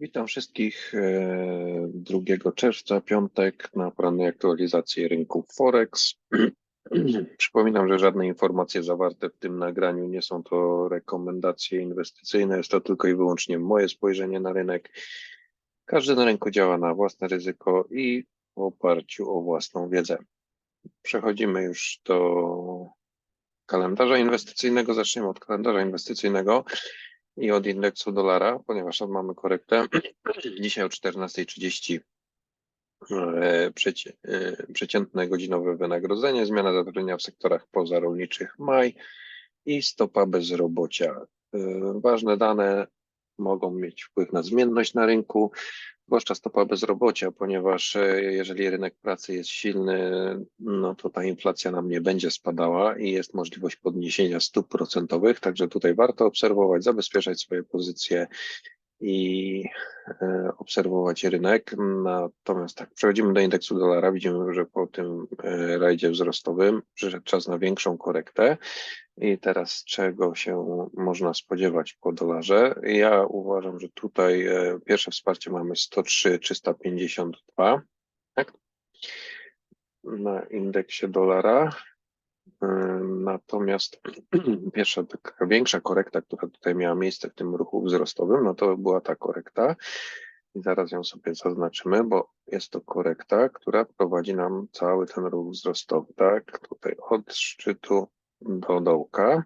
Witam wszystkich e, 2 czerwca, piątek, na porannej aktualizacji rynku Forex. Przypominam, że żadne informacje zawarte w tym nagraniu nie są to rekomendacje inwestycyjne, jest to tylko i wyłącznie moje spojrzenie na rynek. Każdy na rynku działa na własne ryzyko i w oparciu o własną wiedzę. Przechodzimy już do kalendarza inwestycyjnego. Zaczniemy od kalendarza inwestycyjnego i od indeksu dolara, ponieważ mamy korektę. Dzisiaj o 14.30 e, e, przeciętne godzinowe wynagrodzenie, zmiana zatrudnienia w sektorach pozarolniczych maj i stopa bezrobocia. E, Ważne dane mogą mieć wpływ na zmienność na rynku, zwłaszcza stopa bezrobocia, ponieważ e, jeżeli rynek pracy jest silny, no to ta inflacja nam nie będzie spadała i jest możliwość podniesienia stóp procentowych, także tutaj warto obserwować, zabezpieczać swoje pozycje i e, obserwować rynek. Natomiast tak, przechodzimy do indeksu dolara. Widzimy, że po tym e, rajdzie wzrostowym przyszedł czas na większą korektę. I teraz czego się można spodziewać po dolarze? Ja uważam, że tutaj e, pierwsze wsparcie mamy 103 352 tak? na indeksie dolara. Natomiast pierwsza taka większa korekta, która tutaj miała miejsce w tym ruchu wzrostowym, no to była ta korekta. I zaraz ją sobie zaznaczymy, bo jest to korekta, która prowadzi nam cały ten ruch wzrostowy, tak? Tutaj od szczytu do dołka.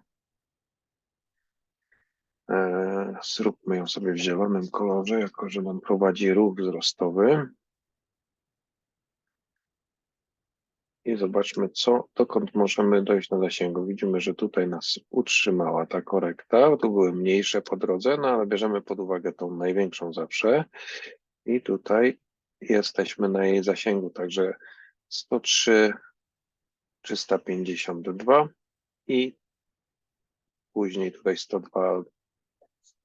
E, Zróbmy ją sobie w zielonym kolorze, jako że nam prowadzi ruch wzrostowy. I zobaczmy, co, dokąd możemy dojść na zasięgu. Widzimy, że tutaj nas utrzymała ta korekta. Tu były mniejsze po drodze, no ale bierzemy pod uwagę tą największą zawsze. I tutaj jesteśmy na jej zasięgu, także 103, 352 i później tutaj 102,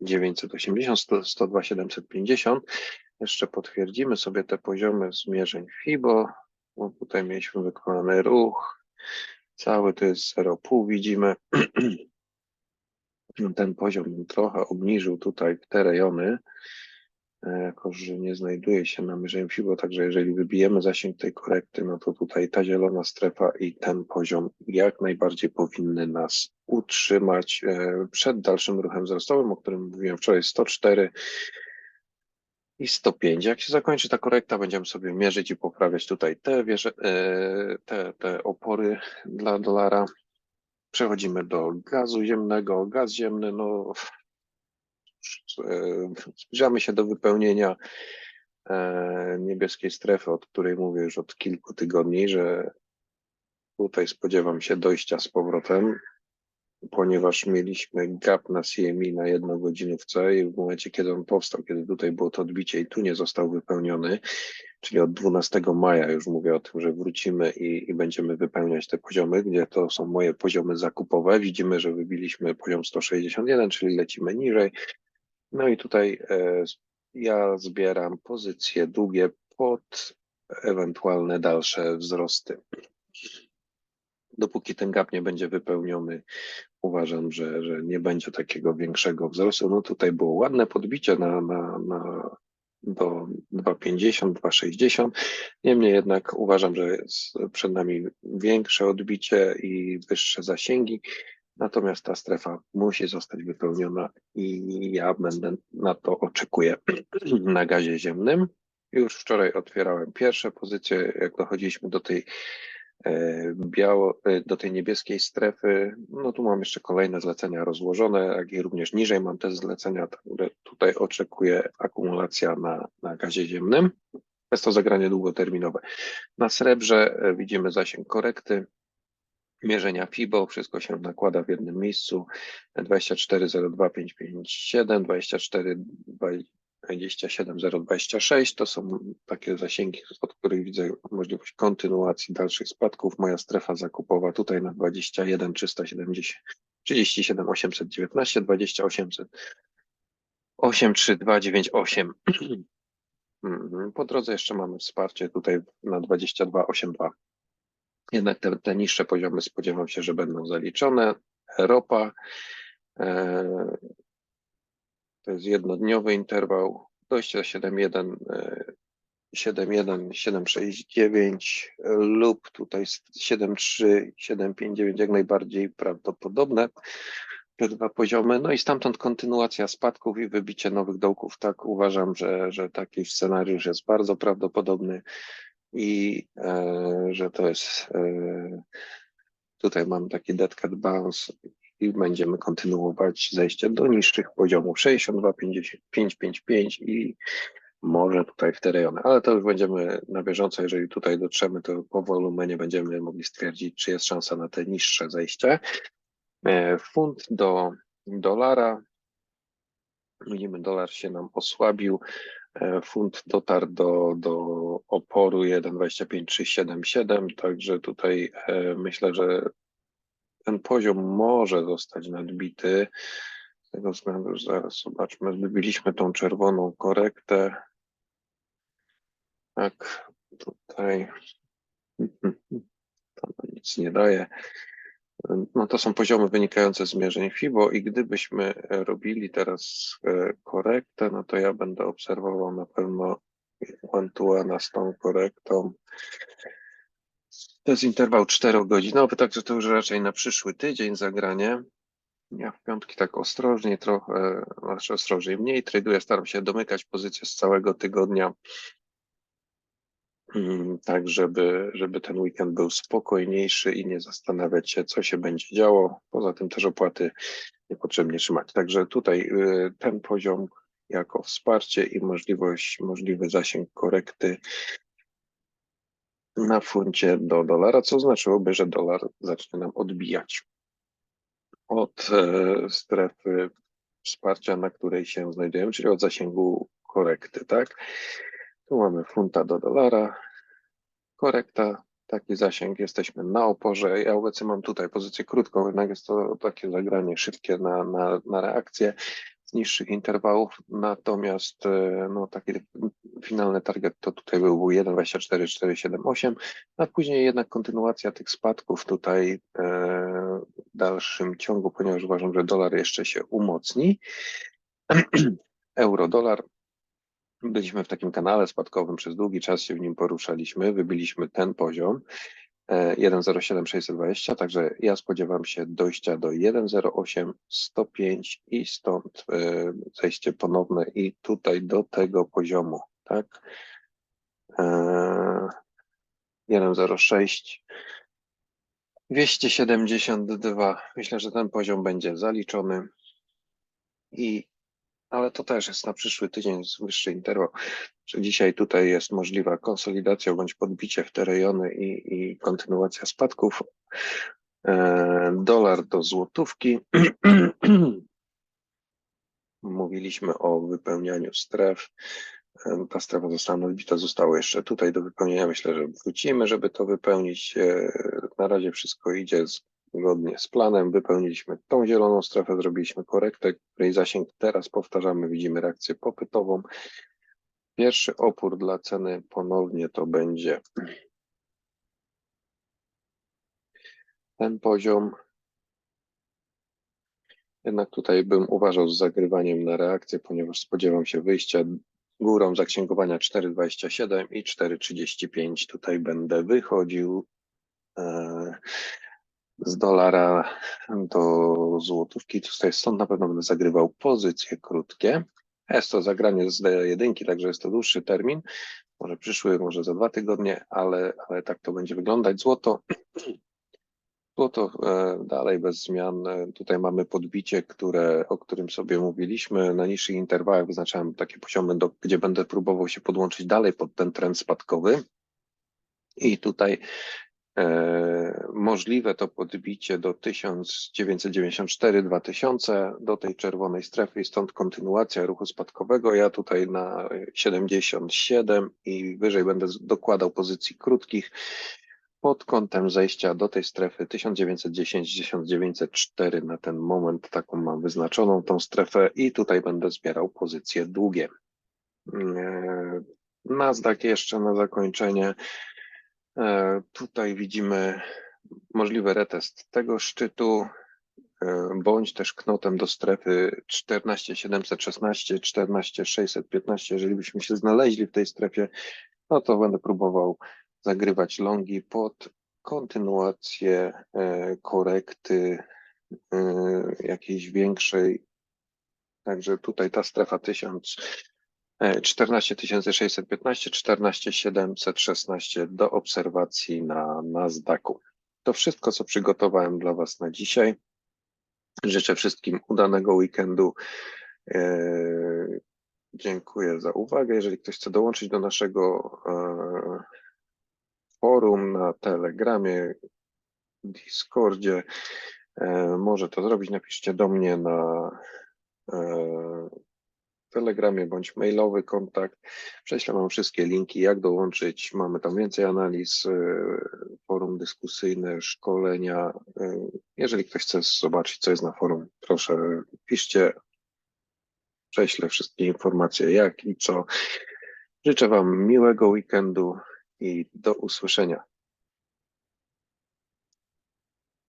980, 100, 102, 750. Jeszcze potwierdzimy sobie te poziomy zmierzeń FIBO, tutaj mieliśmy wykonany ruch. Cały to jest 0,5 widzimy. Ten poziom trochę obniżył tutaj te rejony, e, jako że nie znajduje się na mierzeniu FIBO, także jeżeli wybijemy zasięg tej korekty, no to tutaj ta zielona strefa i ten poziom jak najbardziej powinny nas utrzymać e, przed dalszym ruchem wzrostowym, o którym mówiłem wczoraj, 104 i 105. Jak się zakończy ta korekta, będziemy sobie mierzyć i poprawiać tutaj te, wieże, e, te, te opory dla dolara. Przechodzimy do gazu ziemnego. Gaz ziemny, no e, zbliżamy się do wypełnienia e, niebieskiej strefy, od której mówię już od kilku tygodni, że tutaj spodziewam się dojścia z powrotem, ponieważ mieliśmy gap na CME na jednogodzinówce i w momencie, kiedy on powstał, kiedy tutaj było to odbicie i tu nie został wypełniony, czyli od 12 maja już mówię o tym, że wrócimy i, i będziemy wypełniać te poziomy, gdzie to są moje poziomy zakupowe. Widzimy, że wybiliśmy poziom 161, czyli lecimy niżej. No i tutaj e, ja zbieram pozycje długie pod ewentualne dalsze wzrosty. Dopóki ten gap nie będzie wypełniony, uważam, że, że nie będzie takiego większego wzrostu. No tutaj było ładne podbicie na, na, na do 2,50, 2,60. Niemniej jednak uważam, że jest przed nami większe odbicie i wyższe zasięgi. Natomiast ta strefa musi zostać wypełniona i ja będę na to oczekuję na gazie ziemnym. Już wczoraj otwierałem pierwsze pozycje, jak dochodziliśmy do tej biało, e, do tej niebieskiej strefy. No tu mam jeszcze kolejne zlecenia rozłożone, jak i również niżej mam te zlecenia, które tutaj oczekuję akumulacja na, na gazie ziemnym. Jest to zagranie długoterminowe. Na srebrze e, widzimy zasięg korekty, mierzenia FIBO, wszystko się nakłada w jednym miejscu. 2402557, 2470226 to są takie zasięgi, od których widzę możliwość kontynuacji dalszych spadków. Moja strefa zakupowa tutaj na 21 370 37 819 2800 83298. Mhm, Po drodze jeszcze mamy wsparcie tutaj na 2282. Jednak te, te niższe poziomy spodziewam się, że będą zaliczone. Ropa e, to jest jednodniowy interwał dojście do 7.1, e, 7.1, 7.6.9 e, lub tutaj 7.3, 7.5.9 jak najbardziej prawdopodobne te dwa poziomy. No i stamtąd kontynuacja spadków i wybicie nowych dołków. Tak uważam, że, że taki scenariusz jest bardzo prawdopodobny i e, że to jest e, tutaj mam taki dead cat bounce i będziemy kontynuować zejście do niższych poziomów 62, 55, 55 i może tutaj w te rejony, ale to już będziemy na bieżąco, jeżeli tutaj dotrzemy, to po wolumenie będziemy mogli stwierdzić, czy jest szansa na te niższe zejście. E, Funt do dolara. Widzimy, dolar się nam osłabił. E, Funt dotarł do, do oporu 1,25377, także tutaj e, myślę, że ten poziom może zostać nadbity. Z tego względu, że zaraz zobaczmy, zbyliśmy tą czerwoną korektę. Tak, tutaj to nic nie daje. No to są poziomy wynikające z mierzeń FIBO i gdybyśmy robili teraz e, korektę, no to ja będę obserwował na pewno one z tą korektą. To jest interwał 4-godzinowy, także to już raczej na przyszły tydzień zagranie. Ja w piątki tak ostrożniej trochę, znaczy ostrożniej mniej traduję, staram się domykać pozycję z całego tygodnia, mm, tak żeby, żeby ten weekend był spokojniejszy i nie zastanawiać się, co się będzie działo. Poza tym też opłaty niepotrzebnie trzymać. Także tutaj y, ten poziom jako wsparcie i możliwość, możliwy zasięg korekty na funcie do dolara, co znaczyłoby, że dolar zacznie nam odbijać od e, strefy wsparcia, na której się znajdujemy, czyli od zasięgu korekty, tak? Tu mamy funta do dolara, korekta, taki zasięg, jesteśmy na oporze. Ja obecnie mam tutaj pozycję krótką, jednak jest to takie zagranie szybkie na, na, na reakcję niższych interwałów, natomiast e, no, taki finalny target to tutaj był 1,24478, a później jednak kontynuacja tych spadków tutaj e, w dalszym ciągu, ponieważ uważam, że dolar jeszcze się umocni. Euro-dolar Byliśmy w takim kanale spadkowym, przez długi czas się w nim poruszaliśmy, wybiliśmy ten poziom. 1,07620, także ja spodziewam się dojścia do 1,08105 i stąd e, zejście ponowne i tutaj do tego poziomu, tak? 1,06 272. Myślę, że ten poziom będzie zaliczony i ale to też jest na przyszły tydzień wyższy interwał, że dzisiaj tutaj jest możliwa konsolidacja bądź podbicie w te rejony i, i kontynuacja spadków. E, dolar do złotówki. Mówiliśmy o wypełnianiu stref. E, ta strefa została odbita, zostało jeszcze tutaj do wypełnienia. Myślę, że wrócimy, żeby to wypełnić. E, na razie wszystko idzie zgodnie z planem. Wypełniliśmy tą zieloną strefę, zrobiliśmy korektę, której zasięg teraz powtarzamy, widzimy reakcję popytową. Pierwszy opór dla ceny ponownie to będzie ten poziom. Jednak tutaj bym uważał z zagrywaniem na reakcję, ponieważ spodziewam się wyjścia górą zaksięgowania 4,27 i 4,35. Tutaj będę wychodził. E, z dolara do złotówki. Tutaj stąd na pewno będę zagrywał pozycje krótkie. Jest to zagranie z jedynki, także jest to dłuższy termin. Może przyszły, może za dwa tygodnie, ale, ale tak to będzie wyglądać. Złoto, złoto e, dalej bez zmian. E, tutaj mamy podbicie, które, o którym sobie mówiliśmy. Na niższych interwałach wyznaczałem takie poziomy, do, gdzie będę próbował się podłączyć dalej pod ten trend spadkowy. I tutaj możliwe to podbicie do 1994-2000 do tej czerwonej strefy i stąd kontynuacja ruchu spadkowego. Ja tutaj na 77 i wyżej będę dokładał pozycji krótkich pod kątem zejścia do tej strefy 1910-1904 na ten moment taką mam wyznaczoną tą strefę i tutaj będę zbierał pozycje długie. E, Nasdaq jeszcze na zakończenie E, tutaj widzimy możliwy retest tego szczytu e, bądź też knotem do strefy 14716, 14615. Jeżeli byśmy się znaleźli w tej strefie, no to będę próbował zagrywać longi pod kontynuację e, korekty e, jakiejś większej. Także tutaj ta strefa 1000, e, 14615, 14716 do obserwacji na Nasdaqu. To wszystko, co przygotowałem dla Was na dzisiaj. Życzę wszystkim udanego weekendu. E, Dziękuję za uwagę. Jeżeli ktoś chce dołączyć do naszego e, forum na Telegramie, Discordzie, e, może to zrobić. Napiszcie do mnie na Telegramie bądź mailowy kontakt. Prześlę Wam wszystkie linki, jak dołączyć. Mamy tam więcej analiz, e, forum dyskusyjne, szkolenia. E, Jeżeli ktoś chce zobaczyć, co jest na forum, proszę piszcie. Prześlę wszystkie informacje, jak i co. Życzę Wam miłego weekendu i do usłyszenia.